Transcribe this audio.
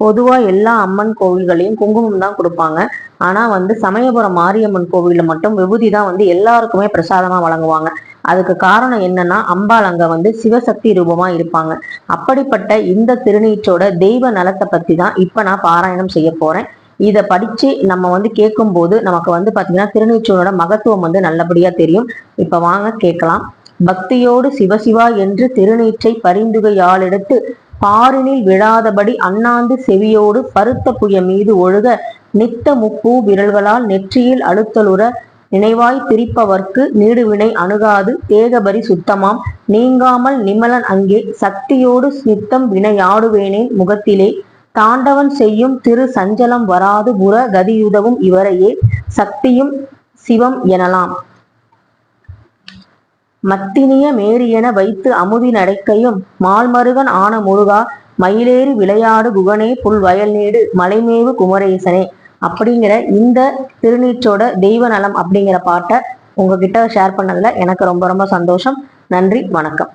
பொதுவா எல்லா அம்மன் கோவில்களையும் குங்குமம் தான் கொடுப்பாங்க. ஆனா வந்து சமயபுரம் மாரியம்மன் கோவில மட்டும் விபூதி தான் வந்து எல்லாருக்குமே பிரசாதமா வழங்குவாங்க. அதுக்கு காரணம் என்னன்னா அம்பாள் அங்க வந்து சிவசக்தி ரூபமா இருப்பாங்க. அப்படிப்பட்ட இந்த திருநீற்றோட தெய்வ நலத்தை பத்தி தான் இப்ப நான் பாராயணம் செய்ய போறேன். இதை படிச்சு நம்ம வந்து கேட்கும்போது நமக்கு வந்து பாத்தீங்கன்னா திருநீச்சோட மகத்துவம் வந்து நல்லபடியா தெரியும். இப்ப வாங்க கேட்கலாம். பக்தியோடு சிவசிவா என்று திருநீற்றை பரிந்துகையாளெடுத்து பாரினில் விழாதபடி அண்ணாந்து செவியோடு பருத்த புய மீது ஒழுக நித்த முப்பூ விரல்களால் நெற்றியில் அழுத்தலுற நினைவாய் திரிப்பவர்க்கு நீடுவினை அணுகாது தேகபரி சுத்தமாம். நீங்காமல் நிமலன் அங்கே சக்தியோடு நித்தம் வினையாடுவேனேன் முகத்திலே. தாண்டவன் செய்யும் திரு சஞ்சலம் வராது புற கதியுதவும் இவரையே சக்தியும் சிவம் எனலாம். மத்தினிய மேரியென வைத்து அமுதி நடைக்கையும் மால்மருகன் ஆன முருகா மயிலேறி விளையாடு குகனே புல் வயல் நீடு மலைமேவு குமரேசனே. அப்படிங்கிற இந்த திருநீற்றோட தெய்வ நலம் அப்படிங்கிற பாட்டை உங்ககிட்ட ஷேர் பண்ணதுல எனக்கு ரொம்ப ரொம்ப சந்தோஷம். நன்றி வணக்கம்.